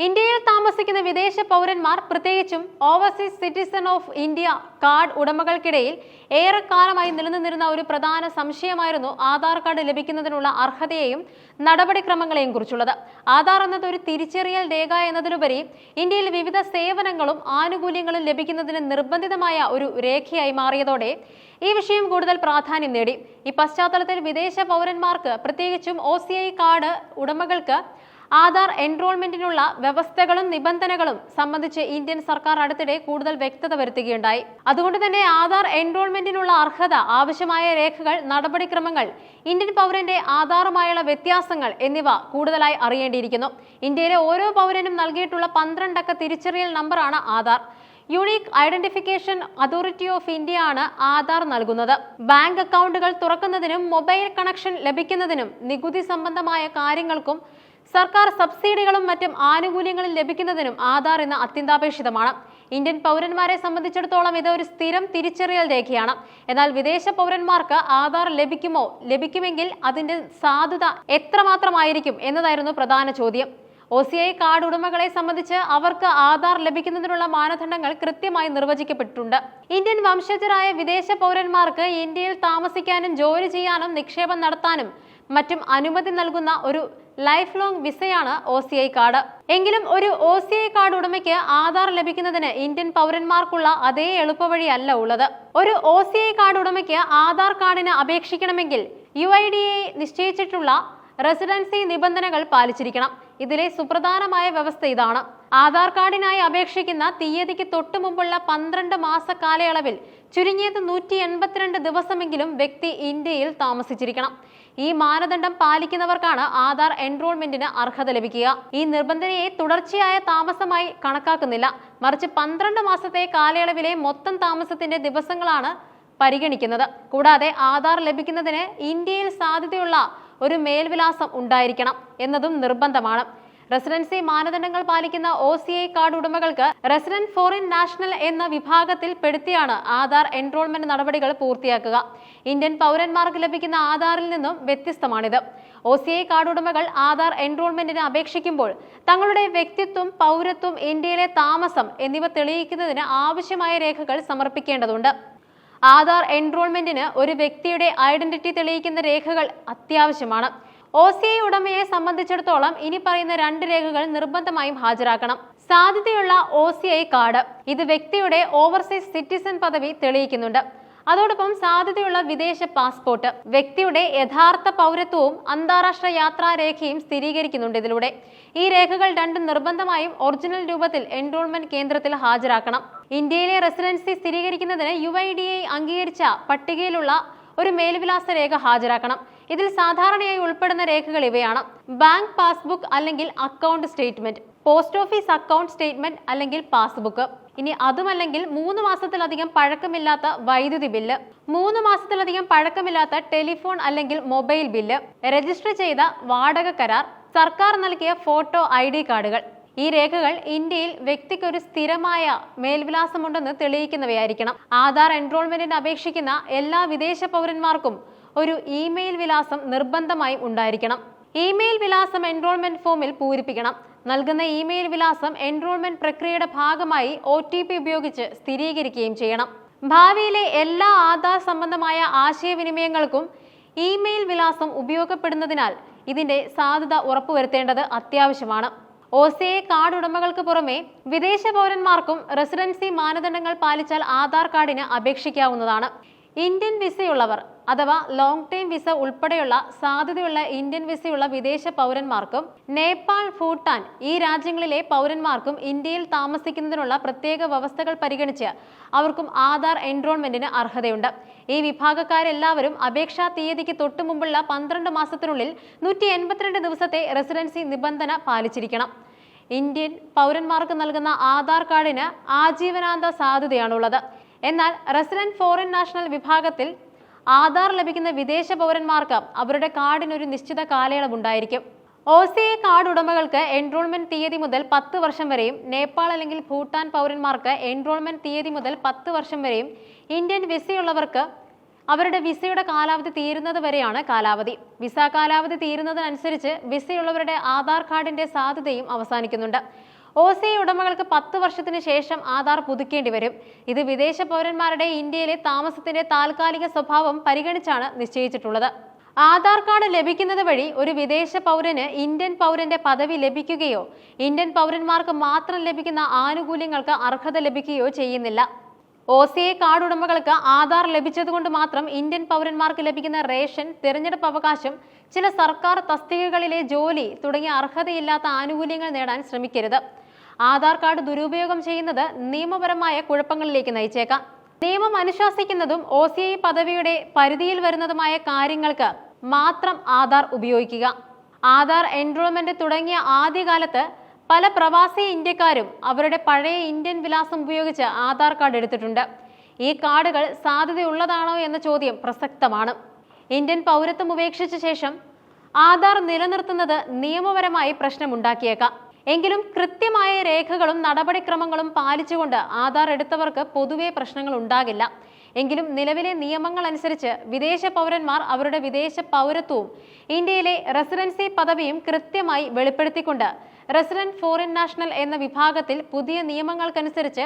ഇന്ത്യയിൽ താമസിക്കുന്ന വിദേശ പൗരന്മാർ പ്രത്യേകിച്ചും overseas citizen of India card ഉടമകൾക്കിടയിൽ ഏറെക്കാലമായി നിലനിന്നിരുന്ന ഒരു പ്രധാന സംശയമായിരുന്നു ആധാർ കാർഡ് ലഭിക്കുന്നതിനുള്ള അർഹതയെയും നടപടിക്രമങ്ങളെയും കുറിച്ചുള്ളത്. ആധാർ എന്നത് ഒരു തിരിച്ചറിയൽ രേഖ എന്നതിലുപരി ഇന്ത്യയിൽ വിവിധ സേവനങ്ങളും ആനുകൂല്യങ്ങളും ലഭിക്കുന്നതിന് നിർബന്ധിതമായ ഒരു രേഖയായി മാറിയതോടെ ഈ വിഷയം കൂടുതൽ പ്രാധാന്യം നേടി. ഈ പശ്ചാത്തലത്തിൽ വിദേശ പൗരന്മാർക്ക് പ്രത്യേകിച്ചും ഒ കാർഡ് ഉടമകൾക്ക് ആധാർ എൻറോൾമെന്റിനുള്ള വ്യവസ്ഥകളും നിബന്ധനകളും സംബന്ധിച്ച് ഇന്ത്യൻ സർക്കാർ അടുത്തിടെ കൂടുതൽ വ്യക്തത വരുത്തുകയുണ്ടായി. അതുകൊണ്ട് തന്നെ ആധാർ എൻറോൾമെന്റിനുള്ള അർഹത ആവശ്യമായ രേഖകൾ നടപടിക്രമങ്ങൾ ഇന്ത്യൻ പൗരന്റെ ആധാറുമായുള്ള വ്യത്യാസങ്ങൾ എന്നിവ കൂടുതലായി അറിയേണ്ടിയിരിക്കുന്നു. ഇന്ത്യയിലെ ഓരോ പൗരനും നൽകിയിട്ടുള്ള പന്ത്രണ്ടക്ക തിരിച്ചറിയൽ നമ്പറാണ് Aadhaar. Unique identification authority of India ആണ് ആധാർ നൽകുന്നത്. ബാങ്ക് അക്കൗണ്ടുകൾ തുറക്കുന്നതിനും മൊബൈൽ കണക്ഷൻ ലഭിക്കുന്നതിനും നികുതി സംബന്ധമായ കാര്യങ്ങൾക്കും സർക്കാർ സബ്സിഡികളും മറ്റും ആനുകൂല്യങ്ങളും ലഭിക്കുന്നതിനും ആധാർ ഇന്ന് അത്യന്താപേക്ഷിതമാണ്. ഇന്ത്യൻ പൗരന്മാരെ സംബന്ധിച്ചിടത്തോളം ഇത് ഒരു സ്ഥിരം തിരിച്ചറിയൽ രേഖയാണ്. എന്നാൽ വിദേശ പൗരന്മാർക്ക് ആധാർ ലഭിക്കുമോ ലഭിക്കുമെങ്കിൽ അതിന്റെ സാധുത എത്രമാത്രമായിരിക്കും എന്നതായിരുന്നു പ്രധാന ചോദ്യം. ഒ സി ഐ കാർഡ് ഉടമകളെ സംബന്ധിച്ച് അവർക്ക് ആധാർ ലഭിക്കുന്നതിനുള്ള മാനദണ്ഡങ്ങൾ കൃത്യമായി നിർവചിക്കപ്പെട്ടിട്ടുണ്ട്. ഇന്ത്യൻ വംശജരായ വിദേശ പൗരന്മാർക്ക് ഇന്ത്യയിൽ താമസിക്കാനും ജോലി ചെയ്യാനും നിക്ഷേപം നടത്താനും മറ്റും അനുമതി നൽകുന്ന ഒരു ലൈഫ് ലോങ് വിസയാണ് ഒ സി ഐ കാർഡ്. എങ്കിലും ഒരു ഒ സി ഐ കാർഡ് ഉടമയ്ക്ക് ആധാർ ലഭിക്കുന്നതിന് ഇന്ത്യൻ പൗരന്മാർക്കുള്ള അതേ എളുപ്പവഴിയല്ല ഉള്ളത്. ഒരു ഒ സി ഐ കാർഡ് ഉടമയ്ക്ക് ആധാർ കാർഡിന് അപേക്ഷിക്കണമെങ്കിൽ യു ഐ ഡി എ നിശ്ചയിച്ചിട്ടുള്ള റെസിഡൻസി നിബന്ധനകൾ പാലിച്ചിരിക്കണം. ഇതിലെ സുപ്രധാനമായ വ്യവസ്ഥ ഇതാണ്. ആധാർ കാർഡിനായി അപേക്ഷിക്കുന്ന തീയതിക്ക് തൊട്ടു മുമ്പുള്ള പന്ത്രണ്ട് മാസ കാലയളവിൽ ചുരുങ്ങിയത് നൂറ്റി എൺപത്തിരണ്ട് ദിവസമെങ്കിലും വ്യക്തി ഇന്ത്യയിൽ താമസിച്ചിരിക്കണം. ഈ മാനദണ്ഡം പാലിക്കുന്നവർക്കാണ് ആധാർ എൻറോൾമെന്റിന് അർഹത ലഭിക്കുക. ഈ നിബന്ധനയെ തുടർച്ചയായ താമസമായി കണക്കാക്കുന്നില്ല. മറിച്ച് പന്ത്രണ്ട് മാസത്തെ കാലയളവിലെ മൊത്തം താമസത്തിന്റെ ദിവസങ്ങളാണ് പരിഗണിക്കുന്നത്. കൂടാതെ ആധാർ ലഭിക്കുന്നതിന് ഇന്ത്യയിൽ സാധ്യതയുള്ള ഒരു മേൽവിലാസം ഉണ്ടായിരിക്കണം എന്നതും നിർബന്ധമാണ്. റെസിഡൻസി മാനദണ്ഡങ്ങൾ പാലിക്കുന്ന ഒ സി ഐ കാർഡ് ഉടമകൾക്ക് റെസിഡന്റ് ഫോറിൻ നാഷണൽ എന്ന വിഭാഗത്തിൽ പെടുത്തിയാണ് ആധാർ എൻറോൾമെന്റ് നടപടികൾ പൂർത്തിയാക്കുക. ഇന്ത്യൻ പൗരന്മാർക്ക് ലഭിക്കുന്ന ആധാറിൽ നിന്നും വ്യത്യസ്തമാണിത്. ഒ സി ഐ കാർഡ് ഉടമകൾ ആധാർ എൻറോൾമെന്റിന് അപേക്ഷിക്കുമ്പോൾ തങ്ങളുടെ വ്യക്തിത്വം പൗരത്വം ഇന്ത്യയിലെ താമസം എന്നിവ തെളിയിക്കുന്നതിന് ആവശ്യമായ രേഖകൾ സമർപ്പിക്കേണ്ടതുണ്ട്. ആധാർ എൻറോൾമെന്റിന് ഒരു വ്യക്തിയുടെ ഐഡന്റിറ്റി തെളിയിക്കുന്ന രേഖകൾ അത്യാവശ്യമാണ്. ഒ സി ഐ ഉടമയെ സംബന്ധിച്ചിടത്തോളം ഇനി പറയുന്ന രണ്ട് രേഖകൾ നിർബന്ധമായും ഹാജരാക്കണം. സാധ്യതയുള്ള ഒ സി ഐ കാർഡ്. ഇത് വ്യക്തിയുടെ ഓവർസീസ് സിറ്റിസൺ പദവി തെളിയിക്കുന്നുണ്ട്. അതോടൊപ്പം സാധ്യതയുള്ള വിദേശ പാസ്പോർട്ട്. വ്യക്തിയുടെ യഥാർത്ഥ പൗരത്വവും അന്താരാഷ്ട്ര യാത്രാരേഖയും സ്ഥിരീകരിക്കുന്നുണ്ട് ഇതിലൂടെ. ഈ രേഖകൾ രണ്ടും നിർബന്ധമായും ഒറിജിനൽ രൂപത്തിൽ എൻറോൾമെന്റ് കേന്ദ്രത്തിൽ ഹാജരാക്കണം. ഇന്ത്യയിലെ റെസിഡൻസി സ്ഥിരീകരിക്കുന്നതിന് യു ഐ ഡി ഐ അംഗീകരിച്ച പട്ടികയിലുള്ള ഒരു മേൽവിലാസ രേഖ ഹാജരാക്കണം. ഇതിൽ സാധാരണയായി ഉൾപ്പെടുന്ന രേഖകൾ ഇവയാണ്. ബാങ്ക് പാസ്ബുക്ക് അല്ലെങ്കിൽ account statement post office account statement അല്ലെങ്കിൽ പാസ്ബുക്ക്. ഇനി അതുമല്ലെങ്കിൽ മൂന്ന് മാസത്തിലധികം പഴക്കമില്ലാത്ത വൈദ്യുതി ബില്ല് മൂന്ന് മാസത്തിലധികം പഴക്കമില്ലാത്ത ടെലിഫോൺ അല്ലെങ്കിൽ മൊബൈൽ ബില്ല് രജിസ്റ്റർ ചെയ്ത വാടക കരാർ സർക്കാർ നൽകിയ ഫോട്ടോ ഐ ഡി കാർഡുകൾ. ഈ രേഖകൾ ഇന്ത്യയിൽ വ്യക്തിക്ക് ഒരു സ്ഥിരമായ മേൽവിലാസമുണ്ടെന്ന് തെളിയിക്കുന്നവയായിരിക്കണം. ആധാർ എൻറോൾമെന്റിന് അപേക്ഷിക്കുന്ന എല്ലാ വിദേശ പൗരന്മാർക്കും ഒരു ഇമെയിൽ വിലാസം നിർബന്ധമായും ഉണ്ടായിരിക്കണം. ഇമെയിൽ വിലാസം എൻറോൾമെന്റ് ഫോമിൽ പൂരിപ്പിക്കണം. നൽകുന്ന ഇമെയിൽ വിലാസം എൻറോൾമെന്റ് പ്രക്രിയയുടെ ഭാഗമായി ഒ ഉപയോഗിച്ച് സ്ഥിരീകരിക്കുകയും ചെയ്യണം. ഭാവിയിലെ എല്ലാ ആധാർ സംബന്ധമായ ആശയവിനിമയങ്ങൾക്കും ഇമെയിൽ വിലാസം ഉപയോഗപ്പെടുന്നതിനാൽ ഇതിന്റെ സാധ്യത ഉറപ്പുവരുത്തേണ്ടത് അത്യാവശ്യമാണ്. ഒ സി ഐ കാർഡ് ഉടമകൾക്ക് പുറമെ വിദേശ പൗരന്മാർക്കും റെസിഡൻസി മാനദണ്ഡങ്ങൾ പാലിച്ചാൽ ആധാർ കാർഡിന് അപേക്ഷിക്കാവുന്നതാണ്. ഇന്ത്യൻ വിസയുള്ളവർ അഥവാ ലോങ് ടൈം വിസ ഉൾപ്പെടെയുള്ള സാധ്യതയുള്ള ഇന്ത്യൻ വിസയുള്ള വിദേശ പൗരന്മാർക്കും നേപ്പാൾ ഭൂട്ടാൻ ഈ രാജ്യങ്ങളിലെ പൗരന്മാർക്കും ഇന്ത്യയിൽ താമസിക്കുന്നതിനുള്ള പ്രത്യേക വ്യവസ്ഥകൾ പരിഗണിച്ച് അവർക്കും ആധാർ എൻറോൾമെന്റിന് അർഹതയുണ്ട്. ഈ വിഭാഗക്കാരെല്ലാവരും അപേക്ഷാ തീയതിക്ക് തൊട്ടു മുമ്പുള്ള പന്ത്രണ്ട് മാസത്തിനുള്ളിൽ നൂറ്റി എൺപത്തിരണ്ട് ദിവസത്തെ റെസിഡൻസി നിബന്ധന പാലിച്ചിരിക്കണം. ഇന്ത്യൻ പൗരന്മാർക്ക് നൽകുന്ന ആധാർ കാർഡിന് ആജീവനാന്ത സാധ്യതയാണുള്ളത്. എന്നാൽ റെസിഡന്റ് ഫോറിൻ നാഷണൽ വിഭാഗത്തിൽ ആധാർ ലഭിക്കുന്ന വിദേശ പൗരന്മാർക്ക് അവരുടെ കാർഡിന് ഒരു നിശ്ചിത കാലയളവ് ഉണ്ടായിരിക്കും ഒ സി ഐ കാർഡ് ഉടമകൾക്ക് എൻറോൾമെന്റ് തീയതി മുതൽ പത്ത് വർഷം വരെയും നേപ്പാൾ അല്ലെങ്കിൽ ഭൂട്ടാൻ പൗരന്മാർക്ക് എൻറോൾമെന്റ് തീയതി മുതൽ പത്ത് വർഷം വരെയും ഇന്ത്യൻ വിസയുള്ളവർക്ക് അവരുടെ വിസയുടെ കാലാവധി തീരുന്നത് വരെയാണ് കാലാവധി. വിസ കാലാവധി തീരുന്നതിനനുസരിച്ച് വിസയുള്ളവരുടെ ആധാർ കാർഡിന്റെ സാധ്യതയും അവസാനിക്കുന്നുണ്ട്. ഒ സി ഉടമകൾക്ക് പത്ത് വർഷത്തിന് ശേഷം ആധാർ പുതുക്കേണ്ടി വരും. ഇത് വിദേശ പൗരന്മാരുടെ ഇന്ത്യയിലെ താമസത്തിന്റെ താൽക്കാലിക സ്വഭാവം പരിഗണിച്ചാണ് നിശ്ചയിച്ചിട്ടുള്ളത്. ആധാർ കാർഡ് ലഭിക്കുന്നത് വഴി ഒരു വിദേശ പൗരന് ഇന്ത്യൻ പൗരന്റെ പദവി ലഭിക്കുകയോ ഇന്ത്യൻ പൗരന്മാർക്ക് മാത്രം ലഭിക്കുന്ന ആനുകൂല്യങ്ങൾക്ക് അർഹത ലഭിക്കുകയോ ചെയ്യുന്നില്ല. ഒ സി ഐ കാർഡ് ഉടമകൾക്ക് ആധാർ ലഭിച്ചതുകൊണ്ട് മാത്രം ഇന്ത്യൻ പൗരന്മാർക്ക് ലഭിക്കുന്ന റേഷൻ തിരഞ്ഞെടുപ്പ് അവകാശം ചില സർക്കാർ തസ്തികകളിലെ ജോലി തുടങ്ങിയ അർഹതയില്ലാത്ത ആനുകൂല്യങ്ങൾ നേടാൻ ശ്രമിക്കരുത്. ആധാർ കാർഡ് ദുരുപയോഗം ചെയ്യുന്നത് നിയമപരമായ കുഴപ്പങ്ങളിലേക്ക് നയിച്ചേക്കാം. നിയമം അനുശാസിക്കുന്നതും ഒ സി ഐ പദവിയുടെ പരിധിയിൽ വരുന്നതുമായ കാര്യങ്ങൾക്ക് മാത്രം ആധാർ ഉപയോഗിക്കുക. ആധാർ എൻറോൾമെന്റ് തുടങ്ങിയ ആദ്യകാലത്ത് പല പ്രവാസി ഇന്ത്യക്കാരും അവരുടെ പഴയ ഇന്ത്യൻ വിലാസം ഉപയോഗിച്ച് ആധാർ കാർഡ് എടുത്തിട്ടുണ്ട്. ഈ കാർഡുകൾ സാധ്യതയുള്ളതാണോ എന്ന ചോദ്യം പ്രസക്തമാണ്. ഇന്ത്യൻ പൗരത്വം ഉപേക്ഷിച്ച ശേഷം ആധാർ നിലനിർത്തുന്നത് നിയമപരമായി പ്രശ്നമുണ്ടാക്കിയേക്കാം. എങ്കിലും കൃത്യമായ രേഖകളും നടപടിക്രമങ്ങളും പാലിച്ചുകൊണ്ട് ആധാർ എടുത്തവർക്ക് പൊതുവെ പ്രശ്നങ്ങൾ ഉണ്ടാകില്ല. എങ്കിലും നിലവിലെ നിയമങ്ങൾ അനുസരിച്ച് വിദേശ പൗരന്മാർ അവരുടെ വിദേശ പൗരത്വവും ഇന്ത്യയിലെ റെസിഡൻസി പദവിയും കൃത്യമായി വെളിപ്പെടുത്തിക്കൊണ്ട് റെസിഡന്റ് ഫോറിൻ നാഷണൽ എന്ന വിഭാഗത്തിൽ പുതിയ നിയമങ്ങൾക്കനുസരിച്ച്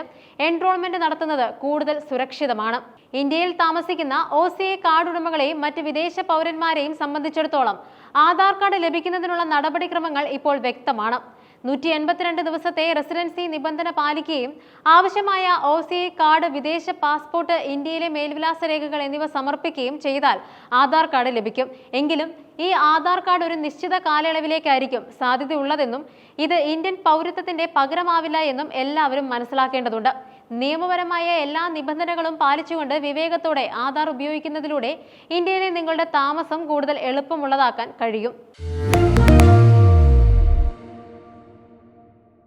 എൻറോൾമെന്റ് നടത്തുന്നത് കൂടുതൽ സുരക്ഷിതമാണ്. ഇന്ത്യയിൽ താമസിക്കുന്ന ഒ സി ഐ കാർഡ് ഉടമകളെയും മറ്റ് വിദേശ പൗരന്മാരെയും സംബന്ധിച്ചിടത്തോളം ആധാർ കാർഡ് ലഭിക്കുന്നതിനുള്ള നടപടിക്രമങ്ങൾ ഇപ്പോൾ വ്യക്തമാണ്. നൂറ്റി എൺപത്തിരണ്ട് ദിവസത്തെ റെസിഡൻസി നിബന്ധന പാലിക്കുകയും ആവശ്യമായ ഒ സി കാർഡ് വിദേശ പാസ്പോർട്ട് ഇന്ത്യയിലെ മേൽവിലാസ രേഖകൾ എന്നിവ സമർപ്പിക്കുകയും ചെയ്താൽ ആധാർ കാർഡ് ലഭിക്കും. എങ്കിലും ഈ ആധാർ കാർഡ് ഒരു നിശ്ചിത കാലയളവിലേക്കായിരിക്കും സാധ്യതയുള്ളതെന്നും ഇത് ഇന്ത്യൻ പൗരത്വത്തിന്റെ പകരമാവില്ല എന്നും എല്ലാവരും മനസ്സിലാക്കേണ്ടതുണ്ട്. നിയമപരമായ എല്ലാ നിബന്ധനകളും പാലിച്ചുകൊണ്ട് വിവേകത്തോടെ ആധാർ ഉപയോഗിക്കുന്നതിലൂടെ ഇന്ത്യയിലെ നിങ്ങളുടെ താമസം കൂടുതൽ എളുപ്പമുള്ളതാക്കാൻ കഴിയും.